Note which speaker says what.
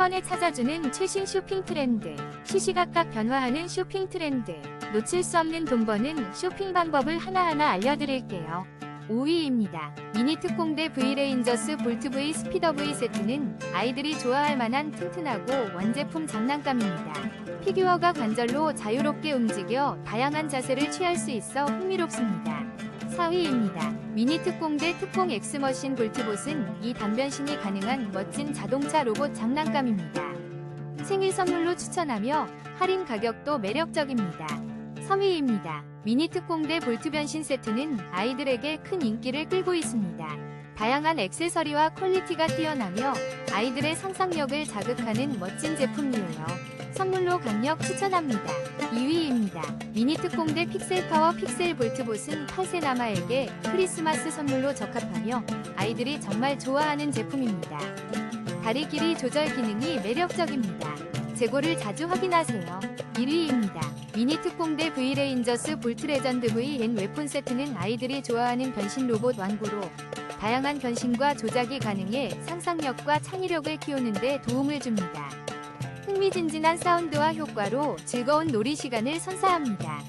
Speaker 1: 번에 찾아주는 최신 쇼핑 트렌드, 시시각각 변화하는 쇼핑 트렌드, 놓칠 수 없는 돈 버는 쇼핑 방법을 하나하나 알려드릴게요. 5위입니다. 미니 특공대 V레인저스 볼트 V 스피더 V 세트는 아이들이 좋아할 만한 튼튼하고 원제품 장난감입니다. 피규어가 관절로 자유롭게 움직여 다양한 자세를 취할 수 있어 흥미롭습니다. 4위입니다. 미니 특공대 특공 엑스머신 볼트봇은 이 단변신이 가능한 멋진 자동차 로봇 장난감입니다. 생일 선물로 추천하며 할인 가격도 매력적입니다. 3위입니다. 미니 특공대 볼트 변신 세트는 아이들에게 큰 인기를 끌고 있습니다. 다양한 액세서리와 퀄리티가 뛰어나며 아이들의 상상력을 자극하는 멋진 제품이에요. 선물로 강력 추천합니다. 2위입니다. 미니 특공대 픽셀 파워 픽셀 볼트봇은 8세 남아에게 크리스마스 선물로 적합하며 아이들이 정말 좋아하는 제품입니다. 다리 길이 조절 기능이 매력적입니다. 재고를 자주 확인하세요. 1위입니다. 미니 특공대 V레인저스 볼트 레전드 V 앤 웨폰 세트는 아이들이 좋아하는 변신 로봇 완구로 다양한 변신과 조작이 가능해 상상력과 창의력을 키우는 데 도움을 줍니다. 흥미진진한 사운드와 효과로 즐거운 놀이 시간을 선사합니다.